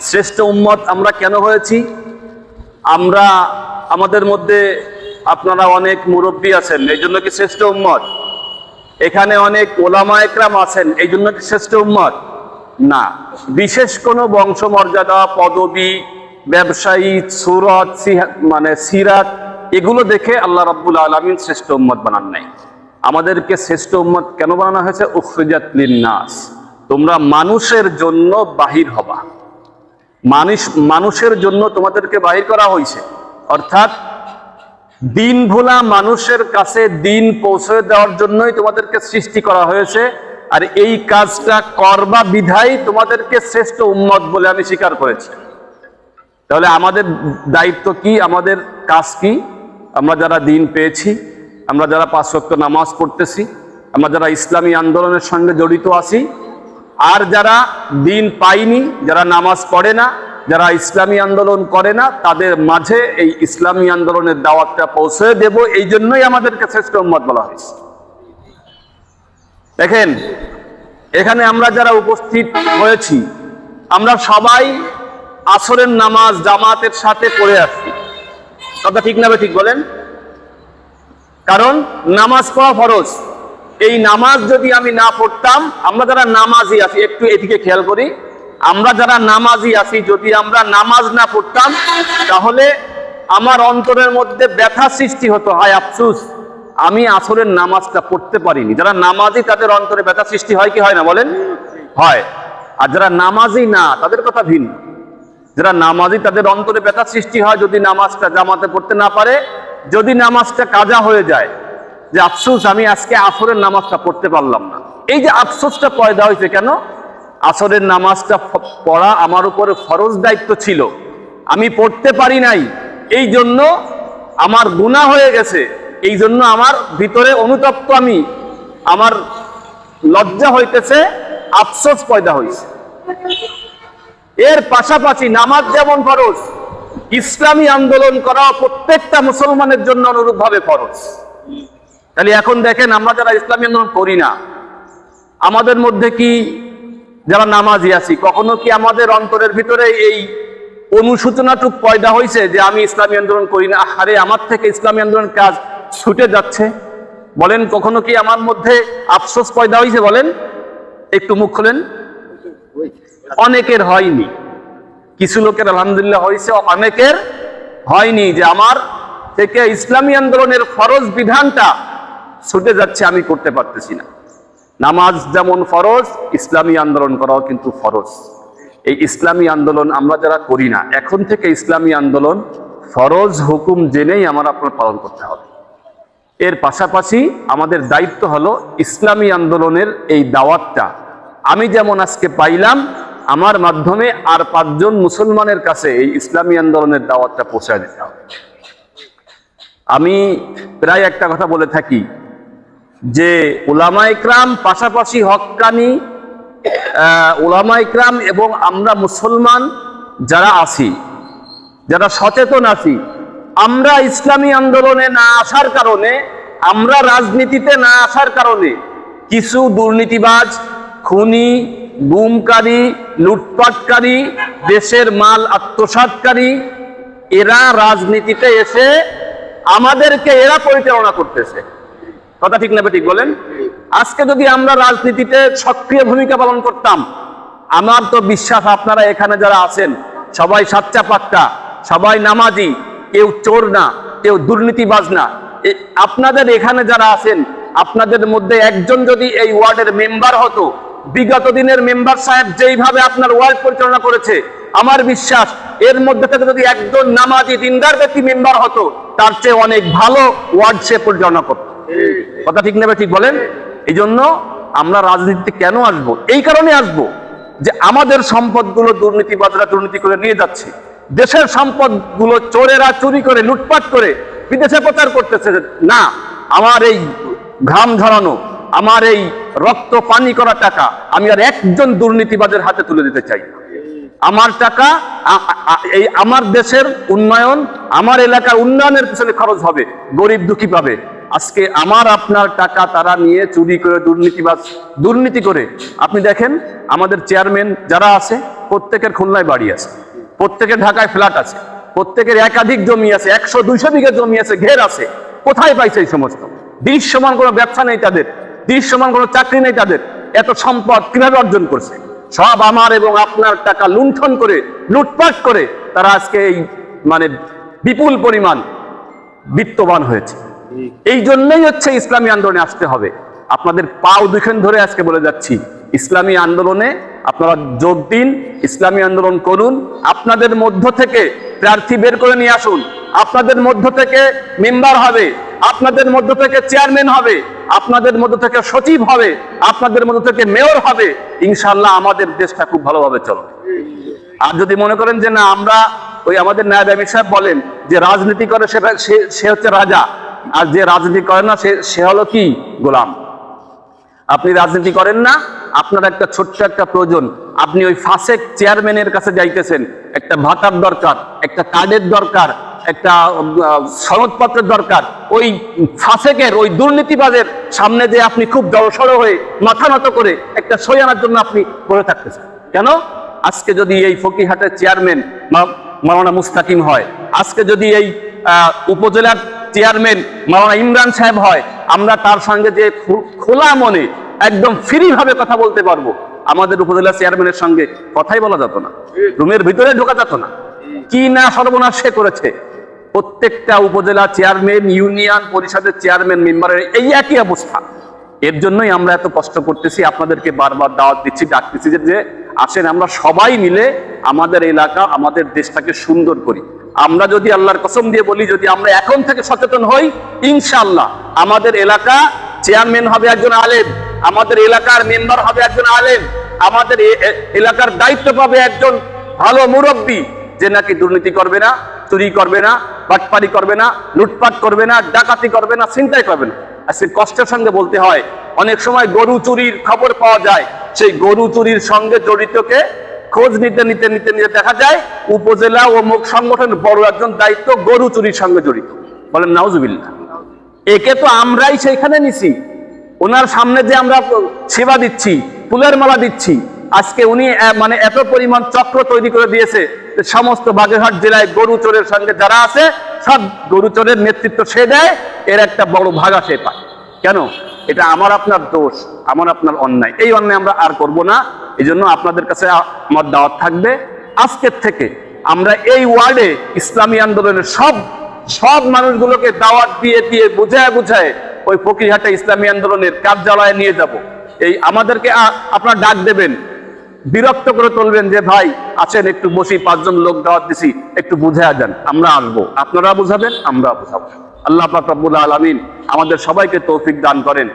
শ্রেষ্ঠ উম্মত আমরা কেন হয়েছি? আমরা, আমাদের মধ্যে আপনারা অনেক মুরব্বী আছেন, এই জন্য কি শ্রেষ্ঠ উম্মত? এখানে অনেক ওলামা একরাম আছেন, এই জন্য কি শ্রেষ্ঠ উম্মত? না। বিশেষ কোনো বংশমর্যাদা, পদবি, ব্যবসায়ী, সুরত মানে সিরাত, এগুলো দেখে আল্লাহ রাব্বুল আলমিন শ্রেষ্ঠ উম্মত বানান নাই। আমাদেরকে শ্রেষ্ঠ উম্মত কেন বানানো হয়েছে? উখরিজাত লিন্নাস। তোমরা মানুষের জন্য বাহির হবা। মানুষ, মানুষের জন্য তোমাদেরকে বাহির করা হয়েছে। অর্থাৎ দিন ভোলা মানুষের কাছে দিন পৌঁছে দেওয়ার জন্যই তোমাদেরকে সৃষ্টি করা হয়েছে, আর এই কাজটা করবা বিধাই তোমাদেরকে শ্রেষ্ঠ উম্মত বলে আমি স্বীকার করেছি। তাহলে আমাদের দায়িত্ব কি? আমাদের কাজ কি? আমরা যারা দিন পেয়েছি, আমরা যারা পাঁচ নামাজ পড়তেছি, আমরা যারা ইসলামী আন্দোলনের সঙ্গে জড়িত আছি আর যারা দিন পাইনি যারা নামাজ পড়ে না, যারা ইসলামী আন্দোলন করে না, তাদের মাঝে এই ইসলামী আন্দোলনের দাওয়াতটা পৌঁছে দেব। এই জন্যই আমাদেরকে শ্রেষ্ঠ উম্মত বলা হয়েছে। দেখেন, এখানে আমরা যারা উপস্থিত হয়েছি, আমরা সবাই আসরের নামাজ জামাতের সাথে পড়ে আসছি কথা ঠিক না ঠিক বলেন? কারণ নামাজ পড়া ফরজ। এই নামাজ যদি আমি না পড়তাম, আমরা যারা নামাজি আছি, একটু এদিকে খেয়াল করি, আমরা যারা নামাজি আছি, যদি আমরা নামাজ না পড়তাম, তাহলে আমার অন্তরের মধ্যে ব্যথা সৃষ্টি হতো। হায় আফসুস, আমি আসরের নামাজটা পড়তে পারিনি। যারা নামাজি, তাদের অন্তরে ব্যথা সৃষ্টি হয় কি হয় না বলেন? হয়। আর যারা নামাজি না, তাদের কথা ভিন্ন। যারা নামাজি, তাদের অন্তরে ব্যথা সৃষ্টি হয় যদি নামাজটা জামাতে পড়তে না পারে। যদি নামাজটা কাজা হয়ে যায় যে, আফসোস, আমি আজকে আসরের নামাজটা পড়তে পারলাম না। এই যে, আফসোসটা পয়দা হয়েছে কেন? আসরের নামাজটা পড়া আমার উপরে ফরজ দায়িত্ব ছিল। আমি পড়তে পারি নাই। এই জন্য আমার গুণা হয়ে গেছে। এই জন্য আমার ভিতরে অনুতপ্ত আমি। আমার লজ্জা হইতেছে, আফসোস পয়দা হয়েছে এর পাশাপাশি নামাজ যেমন ফরজ, ইসলামী আন্দোলন করা প্রত্যেকটা মুসলমানের জন্য অনুরূপভাবে ফরজ। তাহলে এখন দেখেন আমরা যারা ইসলামী আন্দোলন করি না, আমাদের মধ্যে কি যারা নামাজি আছি, কখনো কি আমাদের অন্তরের ভিতরে এই অনুসূচনাটুক পয়দা হয়েছে যে আমি ইসলামী আন্দোলন করি না? আরে আমার থেকে ইসলামী আন্দোলন কাজ ছুটে যাচ্ছে। বলেন, কখনো কি আমার মধ্যে আফসোস পয়দা হয়েছে বলেন? একটু মুখ খোলেন। অনেকের হয়নি। কিছু লোকের আলহামদুলিল্লাহ হয়েছে অনেকের হয়নি যে আমার থেকে ইসলামী আন্দোলনের ফরজ বিধানটা ছুটে যাচ্ছে, আমি করতে পারতেছি না। নামাজ যেমন ফরজ, ইসলামী আন্দোলন করাও কিন্তু ফরজ। এই ইসলামী আন্দোলন আমরা যারা করি না, এখন থেকে ইসলামী আন্দোলন ফরজ হুকুম জেনেই আমার আপনার পালন করতে হবে। এর পাশাপাশি আমাদের দায়িত্ব হলো ইসলামী আন্দোলনের এই দাওয়াতটা। আমি যেমন আজকে পাইলাম, আমার মাধ্যমে আর পাঁচজন মুসলমানের কাছে এই ইসলামী আন্দোলনের দাওয়াতটা পৌঁছায় দিতে হবে। আমি প্রায় একটা কথা বলে থাকি যে ওলামা ইকরাম পাশাপাশি হক্কানি আহ, ওলামা ইকরাম এবং আমরা মুসলমান যারা আছি যারা সচেতন আছি আমরা ইসলামী আন্দোলনে না আসার কারণে আমরা রাজনীতিতে না আসার কারণে কিছু দুর্নীতিবাজ খুনি গুমকারী লুটপাটকারী দেশের মাল আত্মসাৎকারী এরা রাজনীতিতে এসে আমাদেরকে এরা পরিচালনা করতেছে। কথা ঠিক না ঠিক বলেন? আজকে যদি আমরা রাজনীতিতে সক্রিয় ভূমিকা পালন করতাম, আমার তো বিশ্বাস আপনারা এখানে যারা আছেন, সবাই সাচ্চা পাক্কা, সবাই নামাজি, কেউ চোর না, কেউ দুর্নীতিবাজ না। আপনাদের এখানে যারা আছেন, আপনাদের মধ্যে একজন যদি এই ওয়ার্ডের মেম্বার হতো, বিগত দিনের মেম্বার সাহেব যেইভাবে আপনার ওয়ার্ড পরিচালনা করেছে, আমার বিশ্বাস এর মধ্যে থেকে যদি একজন নামাজি, দিনদার ব্যক্তি মেম্বার হতো, তার চেয়ে অনেক ভালো ওয়ার্ড সে পরিচালনা করতো। কথা ঠিক নেবে ঠিক বলেন? এই জন্য আমরা রাজনীতিতে কেন আসব? এই কারণে আসব যে আমাদের সম্পদগুলো দুর্নীতিবাদরা দুর্নীতি করে নিয়ে যাচ্ছে। দেশের সম্পদগুলো চোরেরা চুরি করে, লুটপাট করে বিদেশে প্রচার করতেছে না, আমার এই ঘাম ঝরানো, আমার এই রক্ত পানি করা টাকা আমি আর একজন দুর্নীতিবাদের হাতে তুলে দিতে চাই। আমার টাকা এই আমার দেশের উন্নয়ন, আমার এলাকার উন্নয়নের পিছনে খরচ হবে। গরিব দুঃখী পাবে। আজকে আমার আপনার টাকা তারা নিয়ে চুরি করে দুর্নীতিবাজ দুর্নীতি করে। আপনি দেখেন, আমাদের চেয়ারম্যান যারা আছে, প্রত্যেকের খুলনায় বাড়ি আছে, প্রত্যেকের ঢাকায় ফ্ল্যাট আছে, প্রত্যেকের একাধিক জমি আছে, একশো দুইশো বিঘা জমি আছে, ঘের আছে। কোথায় পাইছে এই সমস্ত? দৃশ্যমান কোনো ব্যবসা নেই তাদের দৃশ্যমান কোনো চাকরি নেই তাদের। এত সম্পদ কীভাবে অর্জন করছে? সব আমার এবং আপনার টাকা লুণ্ঠন করে, লুটপাট করে তারা আজকে এই মানে বিপুল পরিমাণ বিত্তবান হয়েছে। এই জন্যই হচ্ছে ইসলামী আন্দোলনে আসতে হবে। আপনাদের পাও দুখান ধরে আজকে বলে যাচ্ছি, ইসলামী আন্দোলনে আপনারা যোগ দিন, ইসলামী আন্দোলন করুন, আপনাদের মধ্য থেকে প্রার্থী বের করে নিয়ে আসুন, আপনাদের মধ্য থেকে মেম্বার হবে, আপনাদের মধ্য থেকে চেয়ারম্যান হবে, আপনাদের মধ্য থেকে সচিব হবে, আপনাদের মধ্য থেকে মেয়র হবে ইনশাল্লাহ আমাদের দেশটা খুব ভালোভাবে চলবে। আর যদি মনে করেন যে না, আমরা ওই আমাদের ন্যায় ব্যবী সাহেব বলেন যে রাজনীতি করে সে হচ্ছে রাজা আর যে রাজনীতি করে না, সে সে হলো কি? গোলাম। আপনি রাজনীতি করেন না, আপনার একটা ছোট্ট একটা প্রয়োজন। আপনি ওই ফাসেক চেয়ারম্যানের কাছে যাইতেছেন। একটা ভাতার দরকার, একটা কার্ডের দরকার, একটা সনদপত্রের দরকার। ওই ফাসেকের, ওই দুর্নীতিবাজের সামনে যে আপনি খুব জড়সড় হয়ে মাথা নত করে একটা সই আনার জন্য আপনি পড়ে থাকতেছেন। কেন? আজকে যদি এই ফকিরহাটের চেয়ারম্যান মাওলানা মুস্তাকিম হয়, আজকে যদি এই উপজেলার চেয়ারম্যান মাওলানা ইমরান সাহেব হয়, আমরা তার সঙ্গে যে খোলা মনে একদম ফ্রি ভাবে কথা বলতে পারব। আমাদের উপজেলা চেয়ারম্যানের সঙ্গে কথাই বলা যেত না। রুমের ভিতরে ঢোকা যেত না। কি না সর্বনাশ সে করেছে? প্রত্যেকটা উপজেলা চেয়ারম্যান ইউনিয়ন পরিষদের চেয়ারম্যান মেম্বারের এই একই অবস্থা। এর জন্যই আমরা এত কষ্ট করতেছি, আপনাদেরকে বারবার দাওয়াত দিচ্ছি, ডাকতেছি যে আসেন, আমরা সবাই মিলে আমাদের এলাকা, আমাদের দেশটাকে সুন্দর করি। আমরা যদি আল্লাহর কসম দিয়ে বলি, যদি আমরা এখন থেকে সচেতন হই ইনশাল্লাহ আমাদের এলাকা চেয়ারম্যান হবে একজন আলেম, আমাদের এলাকার মেম্বার হবে একজন আলেম, আমাদের এলাকার দায়িত্ব পাবে একজন ভালো মুরব্বী যে নাকি দুর্নীতি করবে না, চুরি করবে না, বাটপারি করবে না, লুটপাট করবে না, ডাকাতি করবে না চিন্তাই করবে না। আজকে কষ্টের সঙ্গে বলতে হয়, অনেক সময় গরু চুরির খবর পাওয়া যায়, সেই গরু চুরির সঙ্গে জড়িতকে খোঁজ নিতে নিতে নিতে নিতে দেখা যায় উপজেলা ও মুখ সংগঠনের বড় একজন দায়িত্ব গরু চুরির সঙ্গে জড়িত। বলেন, নাউজুবিল্লাহ। একে তো আমরাই সেইখানে নিছি। ওনার সামনে যে আমরা সেবা দিচ্ছি, ফুলের মালা দিচ্ছি, আজকে উনি মানে এত পরিমাণ চক্র তৈরি করে দিয়েছে সমস্ত বাগেরহাট জেলায় গরু চোরের সঙ্গে যারা আছে, সব গরু চোরের নেতৃত্ব সে দেয়, এর একটা বড় ভাগা সে পায় কেন? এটা আমার আপনার দোষ, আমার আপনার অন্যায়। এই অন্যায় আমরা আর করব না এই জন্য আপনাদের কাছে আমার দাওয়াত থাকবে। আজকের থেকে আমরা এই ওয়ার্ডে ইসলামী আন্দোলনের সব সব মানুষগুলোকে দাওয়াত দিয়ে দিয়ে বুঝায় বুঝায় ওই ফকিরহাটে ইসলামী আন্দোলনের কার্যালয়ে নিয়ে যাব। এই আমাদেরকে আপনারা ডাক দেবেন, বিরক্ত করে তুলবেন যে, ভাই, আছেন একটু বসি, পাঁচজন লোক দাওয়াত দিছি, একটু বুঝে যান আমরা আসব। আপনারা বুঝাবেন, আমরা বুঝাবো। আল্লাহ পাক আলামিন আমাদের সবাইকে তৌফিক দান করেন।